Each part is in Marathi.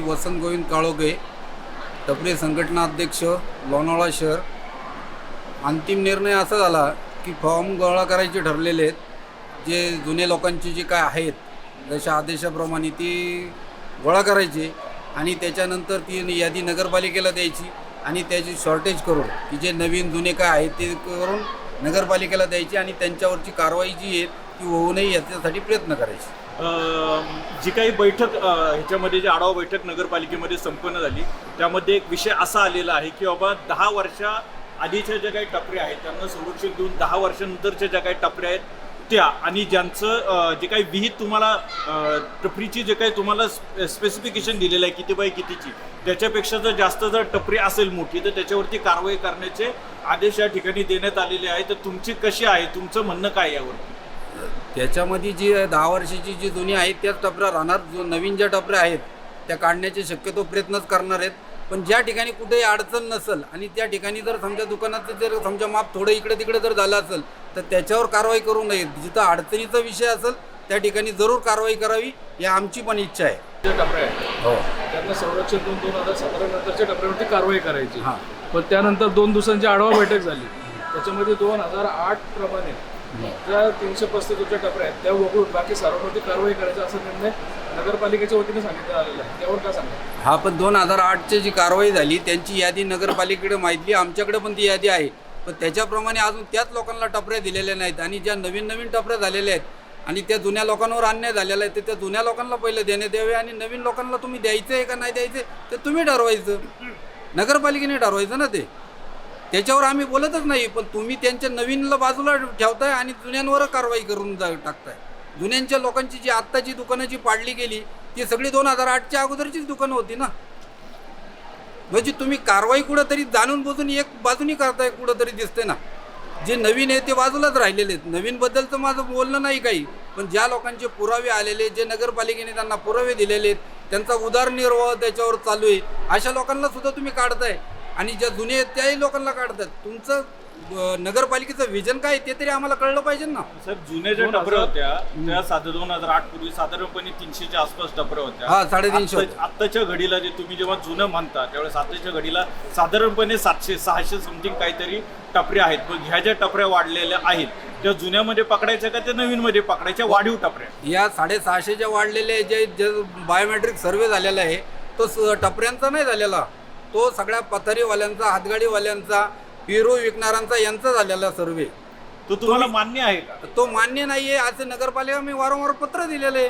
वसंत गोविंद काळोगे टपरे संघटना अध्यक्ष लोणावळा शहर. अंतिम निर्णय असा झाला की फॉर्म गोळा करायचे ठरलेले आहेत. जे जुने लोकांचे जे काय आहेत जशा आदेशाप्रमाणे ती गोळा करायची आणि त्याच्यानंतर ती यादी नगरपालिकेला द्यायची आणि त्याची शॉर्टेज करून की जे नवीन जुने काय आहेत ते करून नगरपालिकेला द्यायची आणि त्यांच्यावरची कारवाई जी आहे ती होऊ नये याच्यासाठी प्रयत्न करायचे. जी काही बैठक ह्याच्यामध्ये जी आढावा बैठक नगरपालिकेमध्ये संपन्न झाली त्यामध्ये एक विषय असा आलेला आहे की बाबा दहा वर्षा आधीच्या ज्या काही टपऱ्या आहेत त्यांना संरक्षण देऊन दहा वर्षानंतरच्या ज्या काही टपऱ्या आहेत त्या आणि ज्यांचं जे काही विहित तुम्हाला टपरीची जे काही तुम्हाला स्पेसिफिकेशन दिलेलं आहे किती बाय कितीची त्याच्यापेक्षा जर जास्त जर टपरी असेल मोठी तर त्याच्यावरती कारवाई करण्याचे आदेश या ठिकाणी देण्यात आलेले आहे तर तुमची कशी आहे? तुमचं म्हणणं काय यावर? त्याच्यामध्ये जी दहा वर्षाची जी जुनी आहेत त्याच टपऱ्या राहणार. जो नवीन ज्या टपऱ्या आहेत त्या काढण्याचे शक्यतो प्रयत्नच करणार आहेत. पण ज्या ठिकाणी कुठेही अडचण नसेल आणि त्या ठिकाणी जर समजा दुकानाचं जर समजा माप थोडं इकडे तिकडे जर झालं असेल तर त्याच्यावर कारवाई करू नये. जिथं अडचणीचा विषय असेल त्या ठिकाणी जरूर कारवाई करावी ही आमची पण इच्छा आहे. टपऱ्या हो. त्यांना संरक्षण देऊन दोन हजार सतरा नंतरच्या टपऱ्यावरती कारवाई करायची. हां. पण त्यानंतर दोन दिवसांची आढावा बैठक झाली. त्याच्यामध्ये दोन हजार आठ प्रमाणे ज्या तीनशे पस्तीसच्या टपऱ्या आहेत. त्या वगळून बाकी सर्वांवरती कारवाई करायचा असा निर्णय नगरपालिकेच्या वतीने सांगितला आलेला आहे. त्यावर काय सांगा हा पण दोन हजार आठची जी कारवाई झाली त्यांची यादी नगरपालिकेकडे माहिती आमच्याकडे पण ती यादी आहे. पण त्याच्याप्रमाणे अजून त्याच लोकांना टपऱ्या दिलेल्या नाहीत आणि ज्या नवीन नवीन टपऱ्या झालेल्या आहेत आणि त्या जुन्या लोकांवर अन्याय झालेला आहे ते त्या जुन्या लोकांना पहिले देण्यात यावे आणि नवीन लोकांना तुम्ही द्यायचं आहे का नाही द्यायचं ते तुम्ही ठरवायचं. नगरपालिकेने ठरवायचं ना ते. त्याच्यावर आम्ही बोलतच नाही पण तुम्ही त्यांच्या नवीनला बाजूला ठेवताय आणि जुन्यांवर कारवाई करून जा टाकताय. जुन्यांच्या लोकांची जी आत्ताची दुकानं जी पाडली गेली ती सगळी दोन हजार आठच्या अगोदरचीच दुकानं होती ना? म्हणजे तुम्ही कारवाई कुठंतरी जाणून बुजून एक बाजूनी करताय कुठंतरी दिसते ना? जे नवीन आहे ते बाजूलाच राहिलेले आहेत. नवीनबद्दलचं माझं बोलणं नाही काही पण ज्या लोकांचे पुरावे आलेले जे नगरपालिकेने त्यांना पुरावे दिलेले आहेत त्यांचा उदारनिर्वाह त्याच्यावर चालू आहे अशा लोकांना सुद्धा तुम्ही काढताय. आणि ज्या जुने आहेत त्याही लोकांना काढतात. तुमचं अं, नगरपालिकेचं विजन काय आहे ते तरी आम्हाला कळलं पाहिजे ना. सर जुन्या ज्या दोन हजार- होत्या त्या साधा दोन हजार आठ पूर्वी साधारणपणे तीनशेच्या आसपास टपऱ्या होत्या. हा, साडेतीनशे आत्ता- होत्या. आत्ताच्या घडीला जे तुम्ही जेव्हा जुनं म्हणता त्यावेळेस आत्ताच्या घडीला साधारणपणे सातशे सहाशे समथिंग काहीतरी टपऱ्या आहेत. पण ह्या ज्या टपऱ्या वाढलेल्या आहेत त्या जुन्यामध्ये पकडायच्या का त्या नवीनमध्ये पकडायच्या? वाढीव टपऱ्या. या साडेसहाशेच्या वाढलेले जे जे बायोमेट्रिक सर्वे झालेला आहे तो स- टपऱ्यांचा नाही झालेला. तो सगळ्या पथारीवाल्यांचा हातगाडीवाल्यांचा पेरू विकणाऱ्यांचा यांचा झालेला सर्वे तो तुम्हाला मान्य आहे का? तो मान्य नाही आहे असं नगरपालिका मी वारंवार पत्र दिलेलं आहे.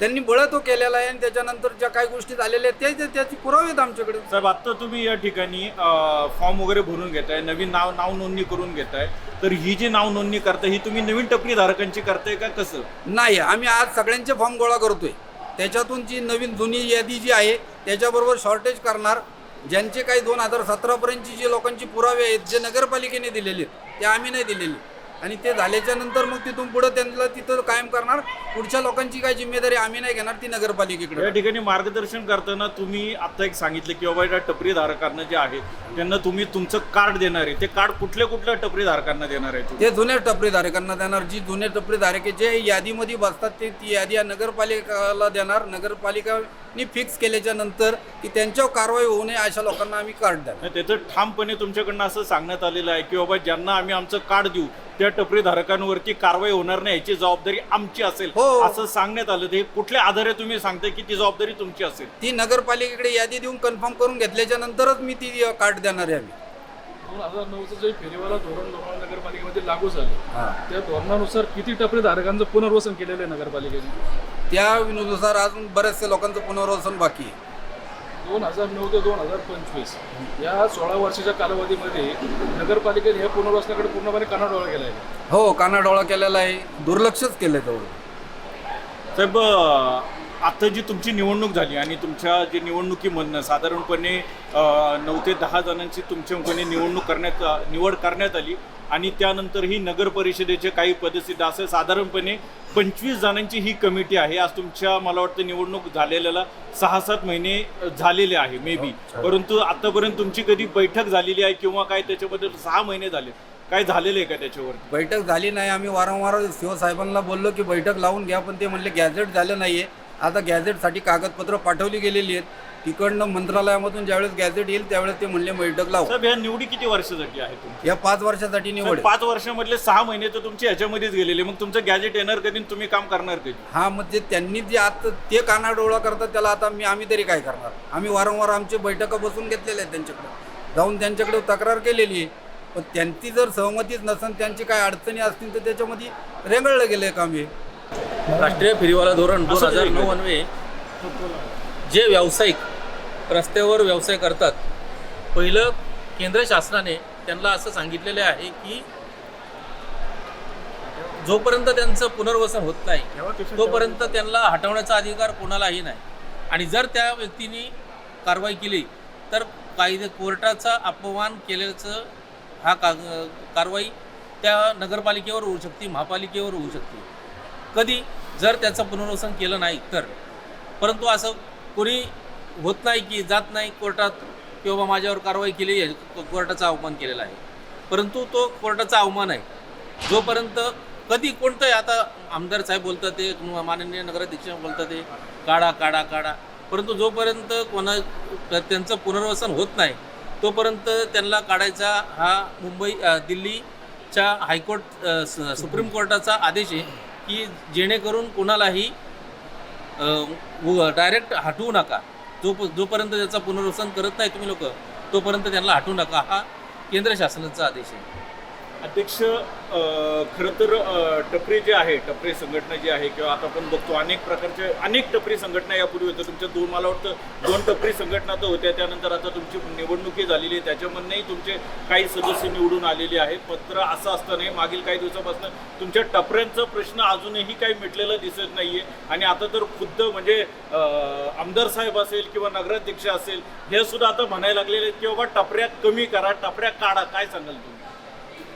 त्यांनी बळ तो केलेला आहे आणि त्याच्यानंतर ज्या काही गोष्टी झालेल्या आहेत ते- ते त्याची पुरावे आहेत आमच्याकडे. साहेब आता तुम्ही या ठिकाणी फॉर्म वगैरे भरून घेताय नवीन नाव नाव नोंदणी करून घेताय. तर ही जी नाव नोंदणी करताय ही तुम्ही नवीन टपरी धारकांची करताय का कसं? नाही आम्ही आज सगळ्यांचे फॉर्म गोळा करतोय. त्याच्यातून जी नवीन जुनी यादी जी आहे त्याच्याबरोबर शॉर्टेज करणार ज्यांचे काही दोन हजार सतरापर्यंतची जे लोकांची पुरावे आहेत जे नगरपालिकेने दिलेले आहेत ते आम्ही नाही दिलेले. आणि ते झाल्याच्यानंतर मग तिथून पुढं त्यांना तिथं कायम करणार. पुढच्या लोकांची काही जिम्मेदारी आम्ही नाही घेणार ती या नगरपालिकेकडे ठिकाणी मार्गदर्शन करताना तुम्ही आता एक सांगितलं की बाबा या टपरी धारकांना जे आहे त्यांना तुम्ही तुमचं कार्ड देणार आहे. ते कार्ड कुठल्या कुठल्या टपरी धारकांना देणार आहे ते जुन्या टपरीधारकांना देणार. जी जुने टपरीधारके जे यादीमध्ये बसतात ते ती यादी या नगरपालिकाला देणार. नगरपालिकाने फिक्स केल्याच्यानंतर की त्यांच्यावर कारवाई होऊ नये अशा लोकांना आम्ही कार्ड देणार. त्याचं ठामपणे तुमच्याकडनं असं सांगण्यात आलेलं आहे की बाबा ज्यांना आम्ही आमचं कार्ड देऊ त्या टपरी धारकांवरती कारवाई होणार नाही याची जबाबदारी आमची असेल हो. असं सांगण्यात आलं. ते कुठल्या आधारे तुम्ही सांगताय की ती जबाबदारी तुमची असेल? ती नगरपालिकेकडे यादी देऊन कन्फर्म करून घेतल्याच्या नंतरच मी ती कार्ड देणार आहे आम्ही. दोन हजार नऊचं जे फेरीवाला धोरण लोणावळा नगरपालिकेमध्ये लागू झालं त्या धोरणानुसार किती टपरी धारकांचं पुनर्वसन केलेलं आहे नगरपालिकेने? त्यानुसार अजून बऱ्याचशा लोकांचं पुनर्वसन बाकी आहे. दोन हजार नऊ ते दोन हजार पंचवीस या सोळा वर्षाच्या कालावधीमध्ये नगरपालिकेने या पुनर्वसनाकडे पूर्णपणे कानाडोळा केला आहे. हो कानाडोळा केलेला आहे. दुर्लक्षच केलं आहे तेवढं साहेब आता जी तुमची निवडणूक झाली आणि तुमच्या जे निवडणुकीमधनं साधारणपणे अं, नऊ ते दहा जणांची तुमच्याकडे निवडणूक करण्यात निवड करण्यात आली. आणि त्यानंतर ही नगर परिषदेचे काही पदसिद्ध असे साधारणपणे पंचवीस जणांची ही कमिटी आहे. आज तुमच्या मला वाटतं निवडणूक झालेल्याला सहा सात महिने झालेले आहे मे बी परंतु आतापर्यंत तुमची कधी बैठक झालेली आहे किंवा काय त्याच्याबद्दल सहा महिने झाले? काय झालेलं आहे का त्याच्यावर बैठक झाली नाही. आम्ही वारंवार शिवसाहेबांना बोललो की बैठक लावून घ्या पण ते म्हणले गॅझेट झालं नाही आहे आता गॅझेटसाठी कागदपत्र पाठवली गेलेली आहेत. तिकडनं मंत्रालयामधून ज्यावेळेस गॅझेट येईल त्यावेळेस ते म्हणले बैठक लावू. साहेब ह्या निवडी किती वर्षासाठी आहे तुमची? या पाच वर्षासाठी निवड साहेब, आहे. पाच वर्षामधले सहा महिने तर तुमचे ह्याच्यामध्येच गेलेले मग तुमचं गॅजेट येणार कधी आणि तुम्ही काम करणार कधी? हा म्हणजे त्यांनी जे आता ते कानाडोळा करतात त्याला आता मी आम्ही तरी काय करणार? आम्ही वारंवार आमची बैठका बसून घेतलेल्या आहेत त्यांच्याकडे. जाऊन त्यांच्याकडे तक्रार केलेली आहे. पण त्यांची जर सहमतीच नसेल त्यांची काय अडचणी असतील तर त्याच्यामध्ये रेंगळलं गेलं काम हे. राष्ट्रीय फेरीवाला धोरण दोन असं हजार. नऊ अन्वये जे व्यावसायिक रस्त्यावर व्यवसाय करतात. पहिलं केंद्र शासनाने त्यांना असं सांगितलेलं आहे की जोपर्यंत त्यांचं पुनर्वसन होत नाही तोपर्यंत त्यांना हटवण्याचा अधिकार कोणालाही नाही. आणि जर त्या व्यक्तीने कारवाई केली तर कायदे कोर्टाचा अपमान केल्याचं हा का कारवाई त्या नगरपालिकेवर होऊ शकते महापालिकेवर होऊ शकते. कधी जर त्याचं पुनर्वसन केलं नाही तर. परंतु असं कोणी होत नाही की जात नाही कोर्टात की बाबा माझ्यावर कारवाई केली आहे को- कोर्टाचा अवमान केलेला आहे. परंतु तो कोर्टाचा अवमान आहे. जोपर्यंत कधी कोणतंही आता आमदार साहेब बोलतात ते माननीय नगराध्यक्ष बोलतात ते काढा काढा काढा. परंतु जोपर्यंत कोणा त्यांचं पुनर्वसन होत नाही तोपर्यंत त्यांना काढायचा हा मुंबई दिल्लीच्या हायकोर्ट स- सुप्रीम कोर्टाचा आदेश आहे की जेणेकरून कोणालाही डायरेक्ट हटवू नका. जो जोपर्यंत त्याचं पुनर्वसन करत नाही तुम्ही लोक तोपर्यंत त्यांना हटवू नका. हा केंद्र शासनाचा आदेश आहे. अध्यक्ष खरं तर टपरी जे आहे टपरी संघटना जी आहे किंवा आता आपण बघतो अनेक प्रकारचे अनेक टपरी संघटना यापूर्वी होत्या. तुमच्या दोन मला वाटतं दोन टपरी संघटना तर होत्या. त्यानंतर आता तुमची निवडणुकी झालेली आहे. त्याच्यामधनंही तुमचे काही सदस्य निवडून आलेले आहेत. पत्र असं असतानाही मागील काही दिवसापासून तुमच्या टपऱ्यांचा प्रश्न अजूनही काही मिटलेला दिसत नाहीये. आणि आता तर खुद्द म्हणजे आमदार साहेब असेल किंवा नगराध्यक्ष असेल हे सुद्धा आता म्हणायला लागलेले आहेत की बाबा टपऱ्या कमी करा टपऱ्या काढा. काय सांगाल तुम्ही?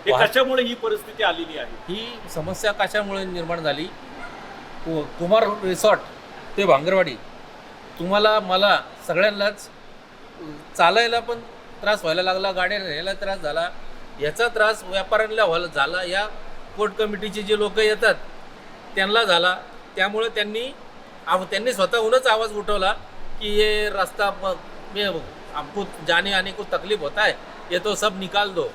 हे. कशामुळे ही परिस्थिती आलेली आहे? ही समस्या कशामुळे निर्माण झाली? कुमार रिसॉर्ट ते भांगरवाडी. तुम्हाला मला सगळ्यांनाच चालायला पण त्रास व्हायला लागला गाड्या न्यायला त्रास झाला. याचा त्रास व्यापाऱ्यांना व्हायला झाला. या कोर्ट कमिटीचे जे लोक येतात त्यांना झाला. त्यामुळे त्यांनी आव त्यांनी स्वतःहूनच आवाज उठवला की ये रास्ता में हमको जाने आने को तकलीफ होता है ये तो सब निकाल दो.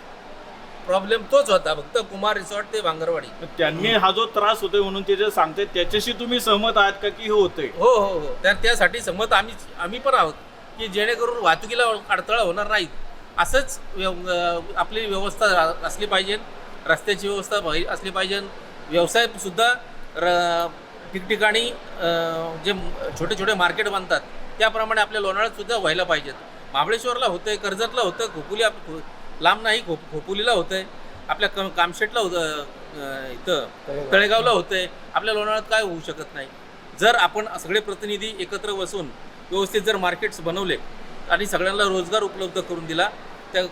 प्रॉब्लेम तोच होता फक्त कुमार रिसॉर्ट ते भांगरवाडी तर त्यांनी हा जो त्रास होतोय म्हणून ते जे सांगतायत त्याच्याशी तुम्ही सहमत आहात का की हे होतंय? हो हो हो. त्या त्यासाठी संमत आम्ही आम्ही पण आहोत की जेणेकरून वाहतुकीला अडथळा होणार नाही. असंच व्यव अं, आपली व्यवस्था रा- असली पाहिजे रस्त्याची व्यवस्था पाहि- असली पाहिजे. व्यवसायसुद्धा र ठिकठिकाणी अं, जे छोटे छोटे मार्केट बांधतात त्याप्रमाणे आपल्या लोणावळ्यात सुद्धा व्हायला पाहिजेत. महाबळेश्वरला होतंय कर्जतला होतं खोपोली आप खो- लांब नाही खो खोपोलीला होतंय. आपल्या कम कामशेटला होतं इथं तळेगावला होतंय. आपल्या लोणावळ्यात काय होऊ शकत नाही. जर आपण सगळे प्रतिनिधी एकत्र बसून व्यवस्थित जर मार्केट्स बनवले आणि सगळ्यांना रोजगार उपलब्ध करून दिला त्या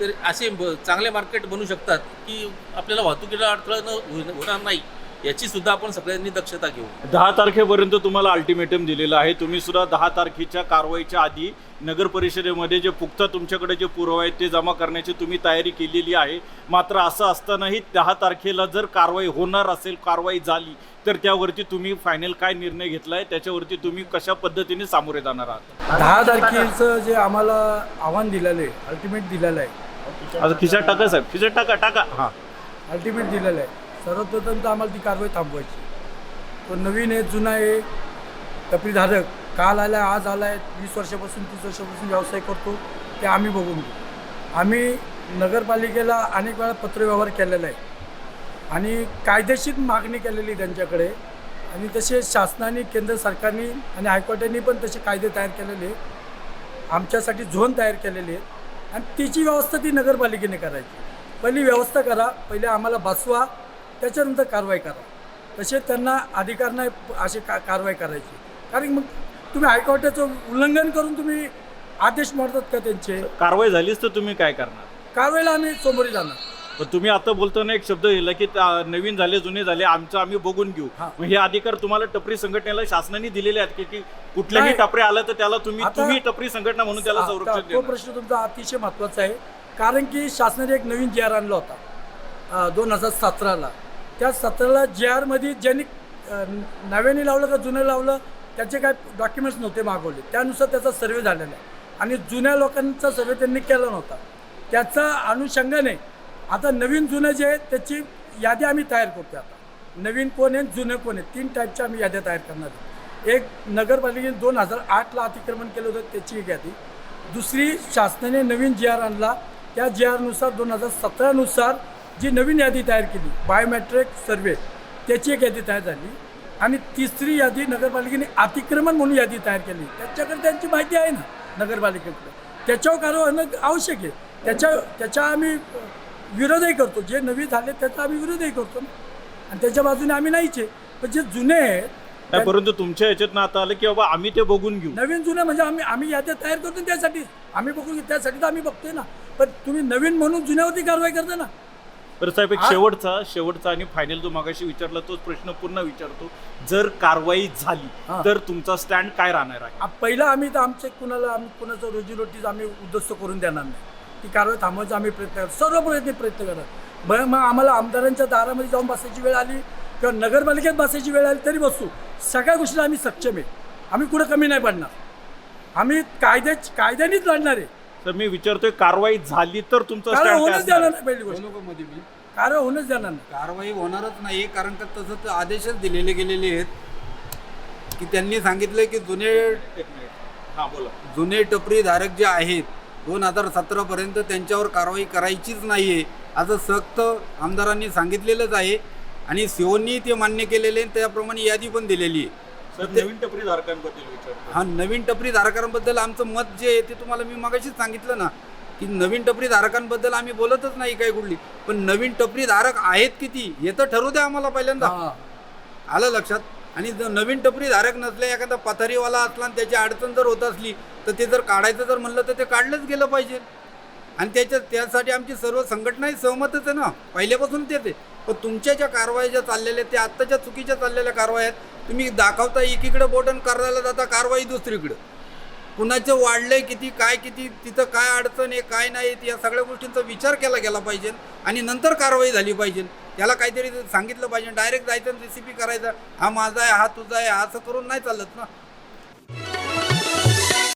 तर असे ब- चांगले मार्केट बनू शकतात की आपल्याला वाहतुकीला अडथळा न होणार नाही. याची सुद्धा आपण सगळ्यांनी दक्षता घेऊ. दहा तारखेपर्यंत तुम्हाला अल्टिमेटम दिलेलं आहे. तुम्ही सुद्धा दहा तारखेच्या कारवाईच्या आधी नगर परिषदेमध्ये जे पुख्ता तुमच्याकडे जे पुरावे आहेत ते जमा करण्याची तुम्ही तयारी केलेली आहे. मात्र असं असतानाही दहा तारखेला जर कारवाई होणार असेल कारवाई झाली तर त्यावरती तुम्ही फायनल काय निर्णय घेतलाय? त्याच्यावरती तुम्ही कशा पद्धतीने सामोरे जाणार आहात? दहा तारखेचं जे आम्हाला आव्हान दिलेलं आहे अल्टिमेट दिलेलं आहे आता खिशात टाका साहेब. खिशात टाका टाका. हां. अल्टिमेट दिलेलं आहे सर्वप्रथम तर आम्हाला ती कारवाई थांबवायची. तो नवीन आहे जुना आहे टपरीधारक. काल आला आज आला आहे वीस वर्षापासून तीस वर्षापासून व्यवसाय करतो ते आम्ही बघून घेऊ. आम्ही नगरपालिकेला अनेक वेळा पत्रव्यवहार केलेला आहे. आणि कायदेशीर मागणी केलेली त्यांच्याकडे. आणि तसे शासनाने केंद्र सरकारने आणि हायकोर्टाने पण तसे कायदे तयार केलेले आमच्यासाठी झोन तयार केलेले आहेत. आणि तिची व्यवस्था ती नगरपालिकेने करायची. पहिली व्यवस्था करा पहिले आम्हाला बसवा. त्याच्यानंतर कारवाई करा. तसे त्यांना अधिकार नाही अशी का कारवाई करायची. कारण मग तुम्ही हायकोर्टाचं उल्लंघन करून तुम्ही आदेश मोडतात का त्यांचे? कारवाई झालीच तर तुम्ही काय करणार? कारवाईला आम्ही समोर जाणार. पण तुम्ही आता बोलताना एक शब्द दिला की त्या- नवीन झाले जुने झाले आमचं आम्ही बघून घेऊ. हा. मग हे अधिकार तुम्हाला टपरी संघटनेला शासनाने दिलेले आहेत की- की कुठल्याही नाही. टपरे आलं तर त्याला तुम्ही आता- तुम्ही टपरी संघटना म्हणून त्याला संरक्षण तो देणार. प्रश्न तुमचा अतिशय महत्त्वाचा आहे. कारण की शासनाने एक नवीन जी आर आणला होता दोन हजार सतराला. त्या सत्राला जे आरमध्ये ज्यांनी नव्याने लावलं का जुनं लावलं त्याचे काय डॉक्युमेंट्स नव्हते मागवले. त्यानुसार त्याचा सर्वे झालेला आहे. आणि जुन्या लोकांचा सर्वे त्यांनी केला नव्हता. त्याचा अनुषंगाने आता नवीन जुनं जे आहे त्याची यादी आम्ही तयार करतो आता. नवीन कोण आहे जुनं कोण आहे तीन टाईपच्या आम्ही याद्या तयार करणार आहोत एक नगरपालिकेने दोन हजार आठला अतिक्रमण केलं होतं त्याची एक यादी. दुसरी शासनाने नवीन जी आर आणला त्या जी आरनुसार दोन हजार सतरानुसार जी नवीन यादी तयार केली बायोमॅट्रिक सर्वे त्याची एक यादी तयार झाली. आणि तिसरी यादी नगरपालिकेने अतिक्रमण म्हणून यादी तयार केली. त्याच्याकडे त्यांची माहिती आहे ना नगरपालिकेकडे. त्याच्यावर कारवाई होणं आवश्यक आहे. त्याच्या त्याच्या आम्ही विरोधही करतो. जे नवीन झाले त्याचा आम्ही विरोधही करतो ना. आणि त्याच्या बाजूने आम्ही नाहीच आहे. पण जे जुने आहेत परंतु तुमच्या ह्याच्यातनं आता आलं की बाबा आम्ही ते बघून घेऊ. नवीन जुने म्हणजे आम्ही आम्ही याद्या तयार करतो ना त्यासाठी. आम्ही बघू त्यासाठी तर आम्ही बघतोय ना. पण तुम्ही नवीन म्हणून जुन्यावरती कारवाई करता ना. तर साहेब एक शेवटचा शेवटचा आणि फायनल जो मागाशी विचारला तोच प्रश्न पुन्हा विचारतो. जर कारवाई झाली. तर तुमचा स्टँड काय राहणार आहे? पहिला आम्ही तर आमचे कुणाला आम्ही कुणाचं रोजीरोटीच आम्ही उद्ध्वस्त करून देणार नाही. ती कारवाई थांबवायचा आम्ही प्रयत्न करतो. सर्व प्रयत्न प्रयत्न करणार बरं मग आम्हाला आमदारांच्या दारामध्ये जाऊन बसायची वेळ आली किंवा नगरपालिकेत बसायची वेळ आली तरी बसू. सगळ्या गोष्टी आम्ही सक्षम आहे. आम्ही कुठं कमी नाही पडणार. आम्ही कायद्या कायद्यानेच लढणार आहे. तर मी विचारतोय कारवाई झाली तर तुमचा काय होणंच देणार आहे? नाही पहिली गोष्ट. बोलू का मध्ये मी. कारवाई होणंच देणार नाही. कारवाई होणारच नाही कारण का तसं तर आदेशच दिलेले गेलेले आहेत की त्यांनी सांगितलं की जुने एक मिनिट. हा बोला. जुने टपरी धारक जे आहेत दोन हजार सतरापर्यंत त्यांच्यावर कारवाई करायचीच नाही आहे असं सक्त आमदारांनी सांगितलेलंच आहे आणि सिओनी ते मान्य केलेले आहे त्याप्रमाणे यादी पण दिलेली आहे. सर नवीन टपरी धारकांबद्दल विचारतो हा नवीन टपरी धारकांबद्दल आमचं मत जे आहे ते तुम्हाला मी मगाशीच सांगितलं ना की नवीन टपरी धारकांबद्दल आम्ही बोलतच नाही काही कुठली पण नवीन टपरी धारक आहेत किती हे तर ठरू द्या आम्हाला पहिल्यांदा. हा. आलं लक्षात? आणि जर नवीन टपरी धारक नसले एखादा पथारीवाला असला आणि त्याची अडचण जर होत असली तर ते जर काढायचं जर म्हणलं तर ते काढलंच गेलं पाहिजे. आणि त्याच्या त्यासाठी आमची सर्व संघटनाही सहमतच आहे ना. पहिल्यापासून तेच आहे. पण तुमच्या ज्या कारवाया ज्या चाललेल्या आहेत त्या आत्ताच्या चुकीच्या चाललेल्या कारवाया आहेत तुम्ही दाखवता एकीकडे बोटन करायला जाता कारवाई दुसरीकडं. कुणाचं वाढलंय किती काय किती तिथं काय अडचण आहे काय नाही या सगळ्या गोष्टींचा विचार केला गेला पाहिजे आणि नंतर कारवाई झाली पाहिजे. त्याला काहीतरी सांगितलं पाहिजे डायरेक्ट जायचं रेसिपी करायचं हा माझा आहे हा तुझा आहे असं करून नाही चालत ना.